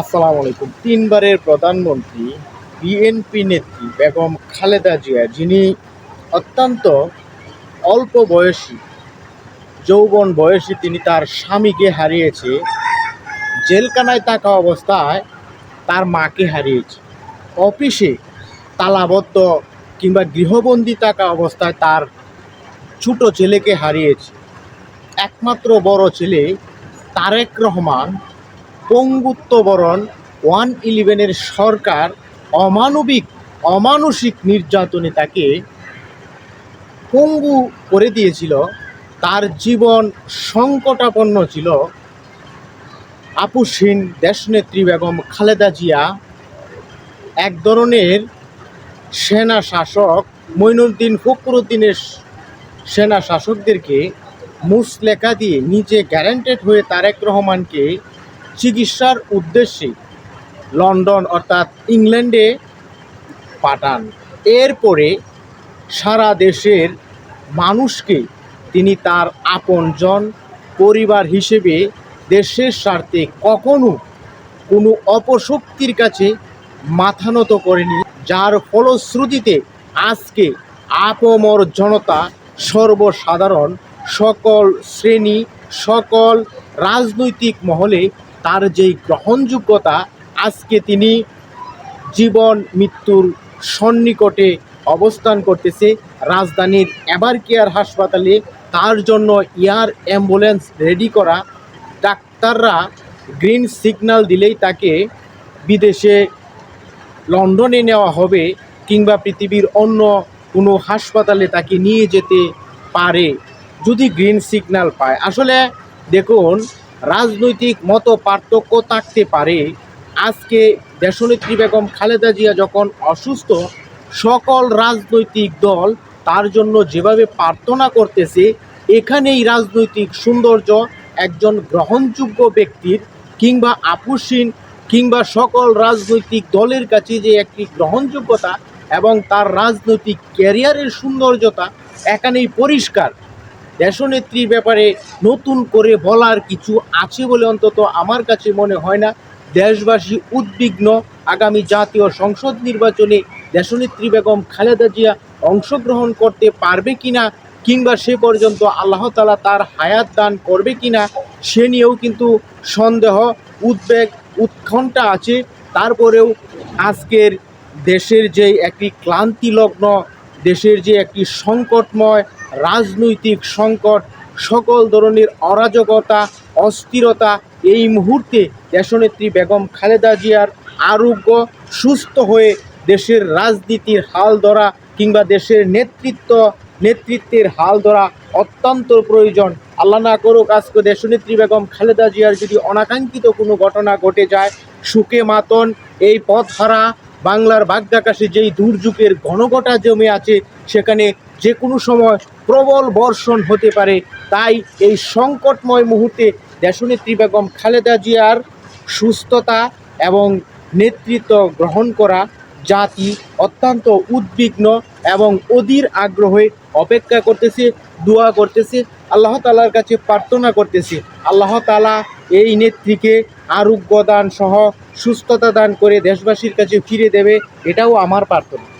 আসসালামু আলাইকুম। তিনবারের প্রধানমন্ত্রী, বিএনপি নেত্রী বেগম খালেদা জিয়া, যিনি অত্যন্ত অল্প বয়সী, যৌবন বয়সী তিনি তার স্বামীকে হারিয়েছে, জেলখানায় থাকা অবস্থায় তার মাকে হারিয়েছে। অফিসে তালাবদ্ধ কিংবা গৃহবন্দী থাকা অবস্থায় তার ছোট ছেলেকে হারিয়েছে। একমাত্র বড় ছেলে তারেক রহমান পঙ্গুত্ববরণ ওয়ান ইলেভেনের সরকার অমানবিক, অমানসিক নির্যাতনে তাকে পঙ্গু করে দিয়েছিল। তার জীবন সংকটাপন্ন ছিল। আপুসীন দেশনেত্রী বেগম খালেদা জিয়া, এক ধরনের সেনা শাসক মঈনুদ্দিন ফখরুদ্দিনের সেনা শাসকদেরকে মুসলেখা দিয়ে নিজে গ্যারান্টেড হয়ে তারেক রহমানকে চিকিৎসার উদ্দেশ্যে লন্ডন অর্থাৎ ইংল্যান্ডে পাঠান। এরপরে সারা দেশের মানুষকে তিনি তার আপনজন পরিবার হিসেবে দেশের স্বার্থে কখনো কোনো অপশক্তির কাছে মাথা নত করেনি, যার ফলশ্রুতিতে আজকে আপমর জনতা সর্বসাধারণ সকল শ্রেণি, সকল রাজনৈতিক মহলে তার যেই গ্রহণযোগ্যতা, আজকে তিনি জীবন, মৃত্যুর সন্নিকটে অবস্থান করতেছে রাজধানীর এবার কেয়ার হাসপাতালে। তার জন্য এয়ার অ্যাম্বুলেন্স রেডি করা। ডাক্তাররা গ্রিন সিগন্যাল দিলেই তাকে বিদেশে লন্ডনে নেওয়া হবে কিংবা পৃথিবীর অন্য কোনো হাসপাতালে তাকে নিয়ে যেতে পারে, যদি গ্রিন সিগন্যাল পায়। আসলে দেখুন রাজনৈতিক মত পার্থক্য থাকতে পারে। আজকে দেশনেত্রী বেগম খালেদা জিয়া যখন অসুস্থ, সকল রাজনৈতিক দল তার জন্য যেভাবে প্রার্থনা করতেছে, এখানেই রাজনৈতিক সৌন্দর্য একজন গ্রহণযোগ্য ব্যক্তির কিংবা আপুসীন কিংবা সকল রাজনৈতিক দলের কাছে যে একটি গ্রহণযোগ্যতা এবং তার রাজনৈতিক ক্যারিয়ারের সৌন্দর্যতা এখানেই পরিষ্কার। দেশনেত্রীর ব্যাপারে নতুন করে বলার কিছু আছে বলে অন্তত আমার কাছে মনে হয় না। দেশবাসী উদ্বিগ্ন। আগামী জাতীয় সংসদ নির্বাচনে দেশনেত্রী বেগম খালেদা জিয়া অংশগ্রহণ করতে পারবে কিনা কিংবা সে পর্যন্ত আল্লাহ তালা তার হায়াত দান করবে কিনা, সে নিয়েও কিন্তু সন্দেহ, উদ্বেগ, উৎকণ্ঠা আছে। তারপরেও আজকের দেশের যে একটি ক্লান্তিলগ্ন দেশের যে একটি সংকটময় রাজনৈতিক সংকট, সকল ধরনের অরাজকতা, অস্থিরতা, এই মুহূর্তে দেশনেত্রী বেগম খালেদা জিয়ার আরোগ্য সুস্থ হয়ে দেশের রাজনীতির হাল ধরা কিংবা দেশের নেতৃত্ব, নেতৃত্বের হাল ধরা অত্যন্ত প্রয়োজন। আল্লাহ না করুক আজকে দেশনেত্রী বেগম খালেদা জিয়ার যদি অনাকাঙ্ক্ষিত কোনো ঘটনা ঘটে যায়, সুখে মাতন, এই পথ হারা বাংলার বাগ্যাকাশে যেই দুর্যোগের ঘনঘটা জমে আছে, সেখানে যে কোনো সময় প্রবল বর্ষণ হতে পারে। তাই এই সংকটময় মুহূর্তে দেশনেত্রী বেগম খালেদা জিয়ার সুস্থতা এবং নেতৃত্ব গ্রহণ করা জাতি অত্যন্ত উদ্বিগ্ন এবং অধীর আগ্রহে অপেক্ষা করতেছে, দোয়া করতেছে, আল্লাহ তালার কাছে প্রার্থনা করতেছে। আল্লাহ তালা এই নেত্রীকে আরোগ্য দান সহ সুস্থতা দান করে দেশবাসীর কাছে ফিরে দেবে, এটাও আমার প্রার্থনা।